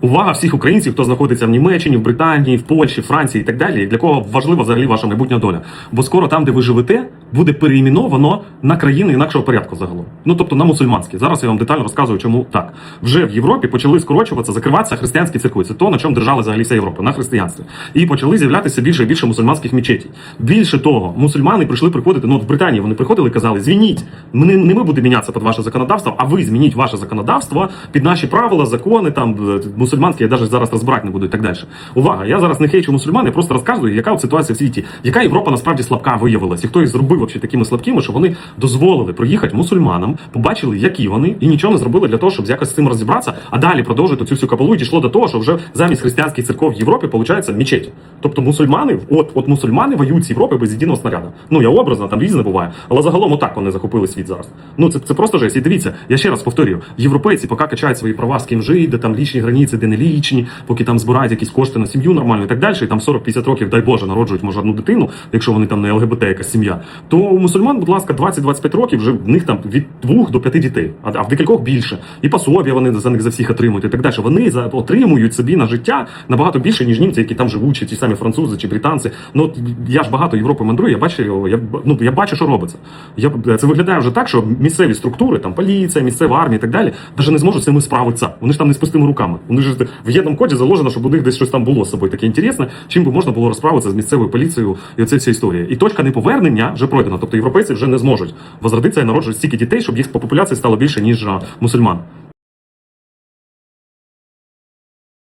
Увага всіх українців, хто знаходиться в Німеччині, в Британії, в Польщі, Франції і так далі, для кого важлива взагалі ваша майбутня доля. Бо скоро там, де ви живете, буде переіменовано на країни інакшого порядку загалом. Ну тобто на мусульманські. Зараз я вам детально розказую, чому так. Вже в Європі почали скорочуватися, закриватися християнські церкви. Це то, на чому держала взагалі вся Європа, на християнстві. І почали з'являтися більше і більше мусульманських мечетей. Більше того, мусульмани прийшли приходити. Ну от в Британії вони приходили і казали: звініть, ми не, не ми будемо мінятися під ваше законодавство, а ви змініть ваше законодавство під наші правила, закони там е, мусульманські, я навіть зараз розбирати не буду і так далі. Увага! Я зараз не хейчу мусульман, я просто розказую, яка от ситуація в світі, яка Європа насправді слабка виявилась, і хто їх зробив вообще такими слабкими, що вони дозволили проїхати мусульманам, побачили, які вони, і нічого не зробили для того, щоб якось з цим розібратися, а далі продовжити цю всю кабалу і дійшло до того, що вже замість християнських церков в Європі виходить мечеті. Тобто мусульмани, от, от мусульмани воюють з Європи без єдиного снаряда. Ну я образно, там різне буває, але загалом отак вони захопили світ зараз. Ну це, це просто жесть. І дивіться, я ще раз повторюю: європейці, поки качають свої права з ким жити, там лічні границі, де не лічні, поки там збирають якісь кошти на сім'ю нормально і так далі, і там 40-50 років, дай Боже, народжують може одну дитину, якщо вони там не ЛГБТ якась сім'я, то у мусульман, будь ласка, 20-25 років вже в них там від 2 до 5 дітей, а в декількох більше. І пособія вони за них за всіх отримують і так далі. Вони за отримують собі на життя набагато більше, ніж німці, які там живуть, чи ті самі французи, чи британці. Ну я ж багато Європи мандрую, я бачу, я ну я бачу, що робиться. Я це виглядає вже так, що місцеві структури, там поліція, місцева армія і так далі, навіть не зможуть з цим справитися. Вони ж там не з пустими руками. Вони ж в єдному коді заложено, щоб у них десь щось там було з собою таке інтересне, чим би можна було розправитися з місцевою поліцією, і оце вся історія. І точка неповернення вже пройдена. Тобто європейці вже не зможуть возродитися і народжувати стільки дітей, щоб їх по популяції стало більше ніж мусульман.